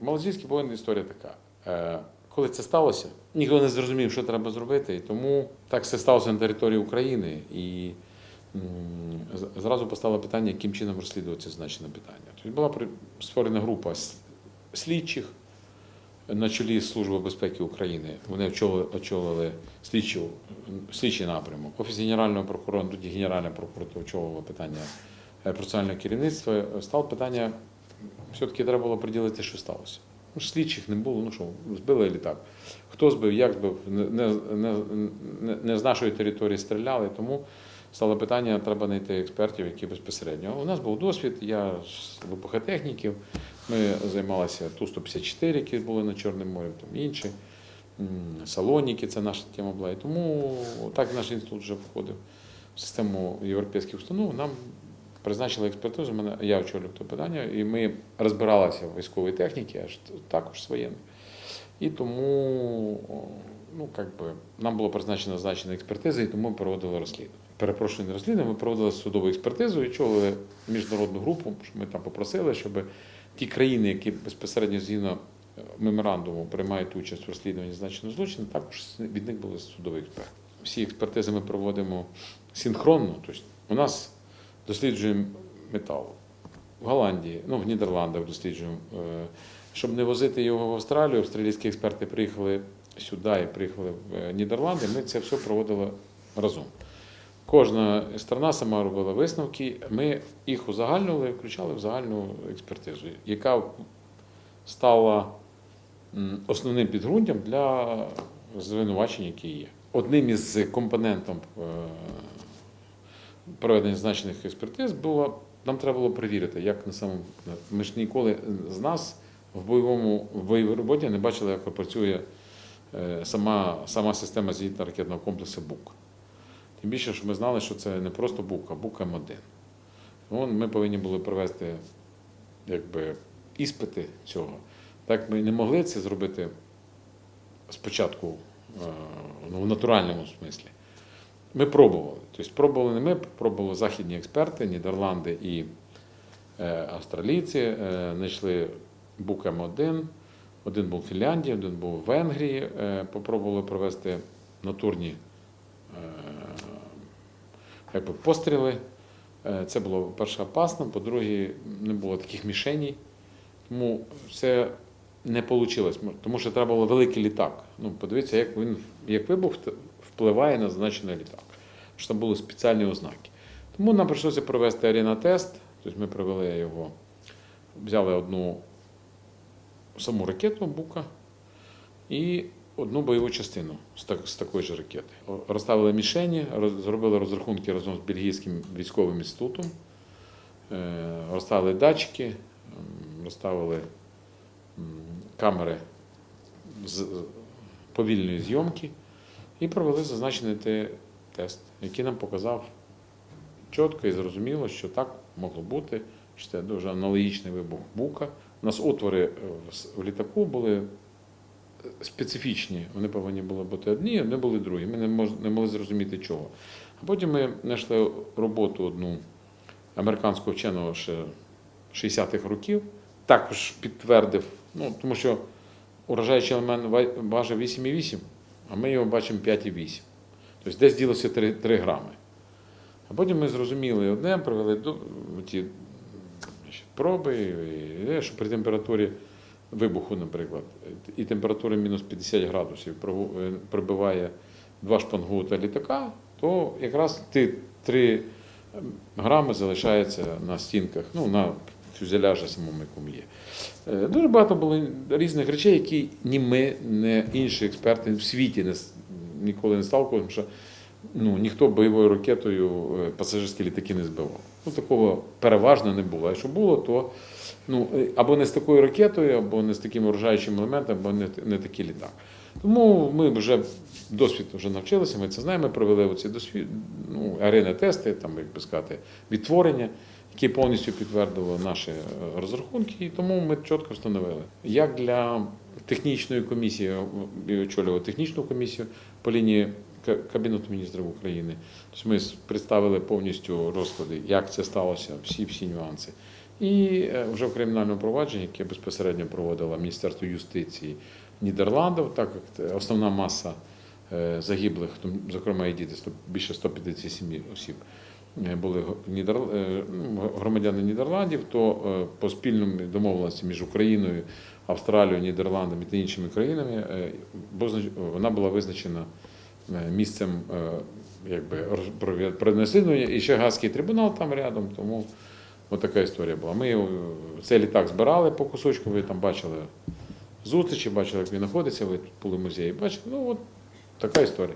Малазійський воєн історія така. Е, Коли це сталося, ніхто не зрозумів, що треба зробити, і тому так все сталося на території України. І зразу постало питання, яким чином розслідувати це значне питання. Тобто була створена група слідчих на чолі Служби безпеки України. Вони очолили, слідчу, слідчий напрямок. Офіс генерального прокурора, тоді Генеральна прокуратура очолила питання е, процесуального керівництва. Стало питання, все-таки треба було приділити, що сталося. Ну, слідчих не було, ну що, збили літак. Хто збив, як збив, не, не, не, не, з нашої території стріляли, тому стало питання, треба знайти експертів, які безпосередньо. У нас був досвід, я з вибухотехніків, ми займалися Ту-154, які були на Чорному морі, там інші. Салоніки, це наша тема була. І тому так наш інститут вже входив в систему європейських установ. Нам призначили експертизу, мене, я очолював це питання, і ми розбиралися в військовій техніці, аж також воєнній. І тому ну, как би, нам було призначено значення експертизи, і тому ми проводили розслідування. Перепрошую, не розслідування, ми проводили судову експертизу і очолили міжнародну групу, що ми там попросили, щоб ті країни, які безпосередньо згідно е, меморандуму приймають участь у розслідуванні значеного злочину, також від них були судові експерти. Всі експертизи ми проводимо синхронно. Тобто у нас досліджуємо метал в Голландії, ну в Нідерландах досліджуємо. Е, Щоб не возити його в Австралію, австралійські експерти приїхали сюди і приїхали в е, Нідерланди. Ми це все проводили разом. Кожна сторона сама робила висновки. Ми їх узагальнювали, включали в загальну експертизу, яка стала основним підґрунтям для звинувачень, які є. Одним із компонентів е, проведення значних експертиз було, нам треба було перевірити, як на самому. Ми ж ніколи з нас в бойовому в бойовій роботі не бачили, як працює е, сама, сама система зенітно-ракетного комплексу БУК. Тим більше, що ми знали, що це не просто БУК, а БУК М1. Вон Ми повинні були провести якби, іспити цього. Так ми не могли це зробити спочатку е, ну, в натуральному смислі. Ми пробували. Тобто пробували не ми, пробували західні експерти, Нідерланди і е, австралійці, е, знайшли БУК М1, один був в Фінляндії, один був в Венгрії, е, попробували провести натурні якби, постріли. Це було, по-перше, опасно, по-друге, не було таких мішеней. Тому це не вийшло, тому що треба було великий літак. Ну, подивіться, як він як вибух впливає на зазначений літак. Що там були спеціальні ознаки. Тому нам прийшлося провести арена-тест. Тобто ми провели його, взяли одну саму ракету Бука і одну бойову частину з, так, з такої ж ракети. Розставили мішені, зробили розрахунки разом з Бельгійським військовим інститутом, е, розставили датчики, розставили камери з повільної зйомки і провели зазначений тест, який нам показав чітко і зрозуміло, що так могло бути, що це дуже аналогічний вибух бука. У нас отвори е, в літаку були е, специфічні, вони повинні були бути одні, вони були другі. Ми не, мож, не могли зрозуміти чого. А потім ми знайшли роботу одну американського вченого ще 60-х років, також підтвердив, ну, тому що уражаючий елемент ва- важив 8,8, а ми його бачимо 5,8. Тобто десь ділося 3, 3 грами. А потім ми зрозуміли одне, провели до- ті проби, і, і, що при температурі вибуху, наприклад, і температура мінус 50 градусів е, пробиває два шпангоута літака, то якраз ті 3 грами залишається на стінках, ну, на фюзеляжі самому, якому є. Е, Дуже багато було різних речей, які ні ми, ні інші експерти в світі не, ніколи не сталкувалися, що ну, ніхто бойовою ракетою е, пасажирські літаки не збивав. Ну, такого переважно не було. А якщо було, то ну, е, або не з такою ракетою, або не з таким вражаючим елементом, або не, не такий літак. Тому ми вже досвід вже навчилися, ми це знаємо, ми провели оці досвід, ну, арени тести, там, як би сказати, відтворення, які повністю підтвердили наші е, розрахунки, і тому ми чітко встановили. Як для технічної комісії, очолював технічну комісію по лінії Кабінету міністрів України. Тобто ми представили повністю розклади, як це сталося, всі всі нюанси. І е, вже в кримінальному провадженні, яке безпосередньо проводило Міністерство юстиції Нідерландів, так як основна маса е, загиблих, зокрема і діти, більше 157 осіб, були го- нідер... е, громадяни Нідерландів, то е, по спільним домовленості між Україною, Австралією, Нідерландами та іншими країнами е, вона була визначена е, місцем е, якби, роз- і ще Газький трибунал там рядом, тому от така історія була. Ми е, цей літак збирали по кусочку, ви там бачили зустрічі, бачили, як він знаходиться, ви були музеї, бачили, ну от така історія.